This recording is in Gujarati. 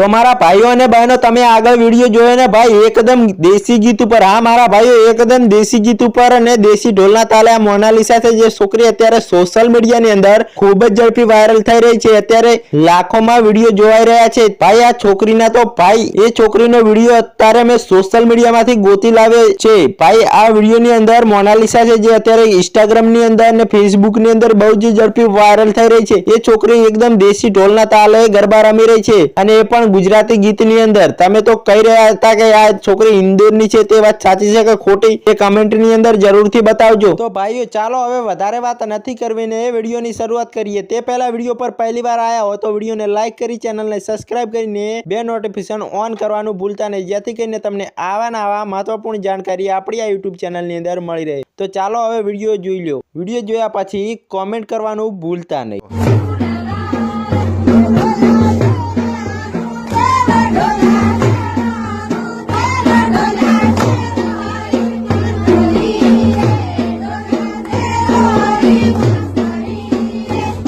તો મારા ભાઈઓ અને બહેનો, તમે આગળ વીડિયો જોયો ને ભાઈ, એકદમ દેશી ગીત ઉપર. હા, મારા ભાઈઓ, એકદમ દેશી ગીત ઉપર અને દેશી ઢોલના તાલે આ મોનાલિસા છે જે છોકરી અત્યારે સોશિયલ મીડિયાની અંદર ખૂબ જ ઝડપી વાયરલ થઈ રહી છે. અત્યારે લાખોમાં વીડિયો જોવાઈ રહ્યા છે. ભાઈ, આ છોકરીના તો ભાઈ, એ છોકરીનો વીડિયો અત્યારે મેં સોશિયલ મીડિયામાંથી ગોતી લાવે છે. ભાઈ, આ વિડીયોની અંદર મોનાલિસા છે જે અત્યારે ઇન્સ્ટાગ્રામની અંદર અને ફેસબુકની અંદર બહુ જ ઝડપી વાયરલ થઈ રહી છે. એ છોકરી એકદમ દેશી ઢોલના તાલે ગરબા રમી રહી છે અને એ પણ ગુજરાતી ગીતની અંદર તમે તો કહી રહ્યા હતા કે આ છોકરી ઇન્દોરની છે તે વાત સાચી છે કે ખોટી એ કમેન્ટની અંદર જરૂરથી બતાવજો. તો ભાઈઓ, ચાલો હવે વધારે વાત નથી કરવી ને એ વિડીયોની શરૂઆત કરીએ. તે પહેલા વીડિયો પર પહેલી વાર આવ્યા હો તો વિડીયોને લાઈક કરી, ચેનલને સબસ્ક્રાઇબ કરીને બે નોટિફિકેશન ઓન કરવાનું ભૂલતા નહીં. જેથી કરીને તમને આવા આવા મહત્વપૂર્ણ જાણકારી આપણી આ યુટ્યુબ ચેનલની અંદર મળી રહે. તો ચાલો હવે વીડિયો જોઈ લો વીડિયો જોયા પછી કોમેન્ટ કરવાનું ભૂલતા નહીં.